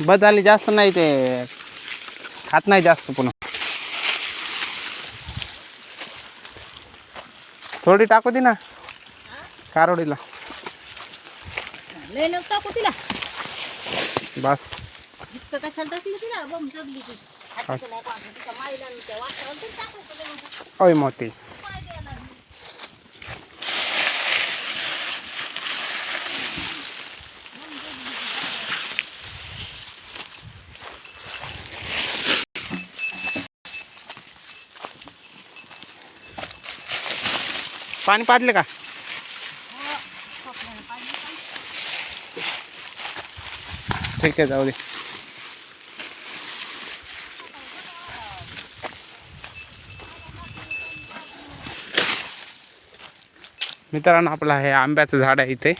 बस झाली जास्त नाही ते खात नाही जास्त पुन्हा थोडी टाकू दे ना कारोडीला लय नको टाकू तिला बस इतकं कशाला पाणी पाजले का? ठीक आहे जाऊ दे. मित्रांनो आपलं हे आंब्याचं झाड आहे इथे.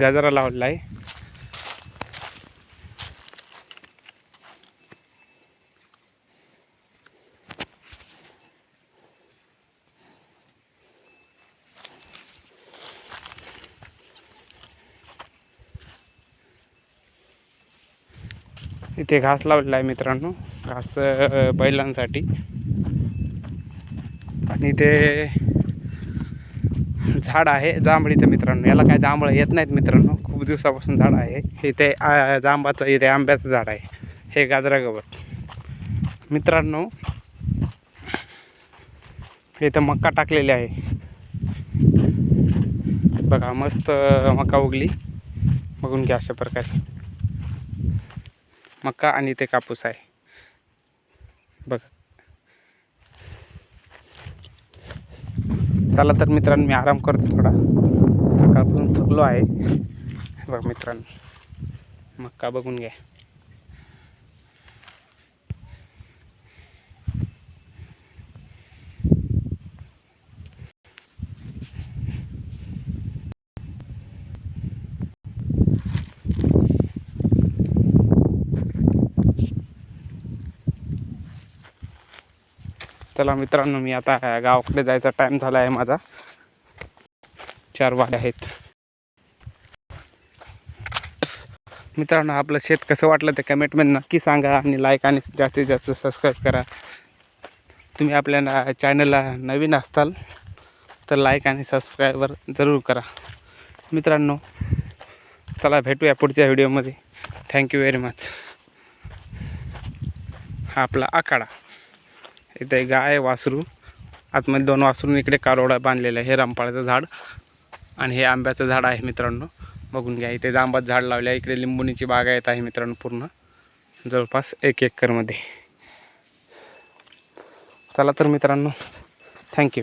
गजरा लावलेला आहे. इथे घास लावलेला आहे मित्रांनो घास बैलांसाठी. आणि ते झाड आहे जांभळीचं मित्रांनो. याला काय जांभळं येत नाहीत मित्रांनो. खूप दिवसापासून झाड आहे. इथे जांबाचं इथे आंब्याचं झाड आहे. हे गाजरा गवत मित्रांनो इथं मक्का टाकलेली आहे. बघा मस्त मका उगली. बघून घ्या अशा प्रकारे. मका आणि ते कापूस आहे. बघा. चला तर मित्रांनो मी आराम करतो थोडा. सकाळपासून थकलो आहे. बघ मित्रांनो. मक्का बघून घ्या. चला मित्रांनो मी आता गावाकडे जायचा टाईम झाला आहे माझा. चार वाले आहेत. मित्रांनो आपलं शेत कसं वाटलं ते कमेंटमध्ये नक्की सांगा आणि लाईक आणि जास्तीत जास्त सबस्क्राईब करा. तुम्ही आपल्या ना- चॅनलला नवीन असताल तर लाईक आणि सबस्क्राईबर जरूर करा. मित्रांनो चला भेटूया पुढच्या व्हिडिओमध्ये थँक्यू व्हेरी मच हा आपला आखाडा. इथे गाय वासरू. आतमध्ये दोन वासरून इकडे कारोडा बांधलेला आहे हे रामपाळाचं झाड. आणि हे आंब्याचं झाड आहे मित्रांनो. बघून घ्या इथे जांबात झाड लावले आहे इकडे लिंबुणीची बागायत आहे मित्रांनो पूर्ण. जवळपास एक एकरमध्ये. चला तर मित्रांनो थँक्यू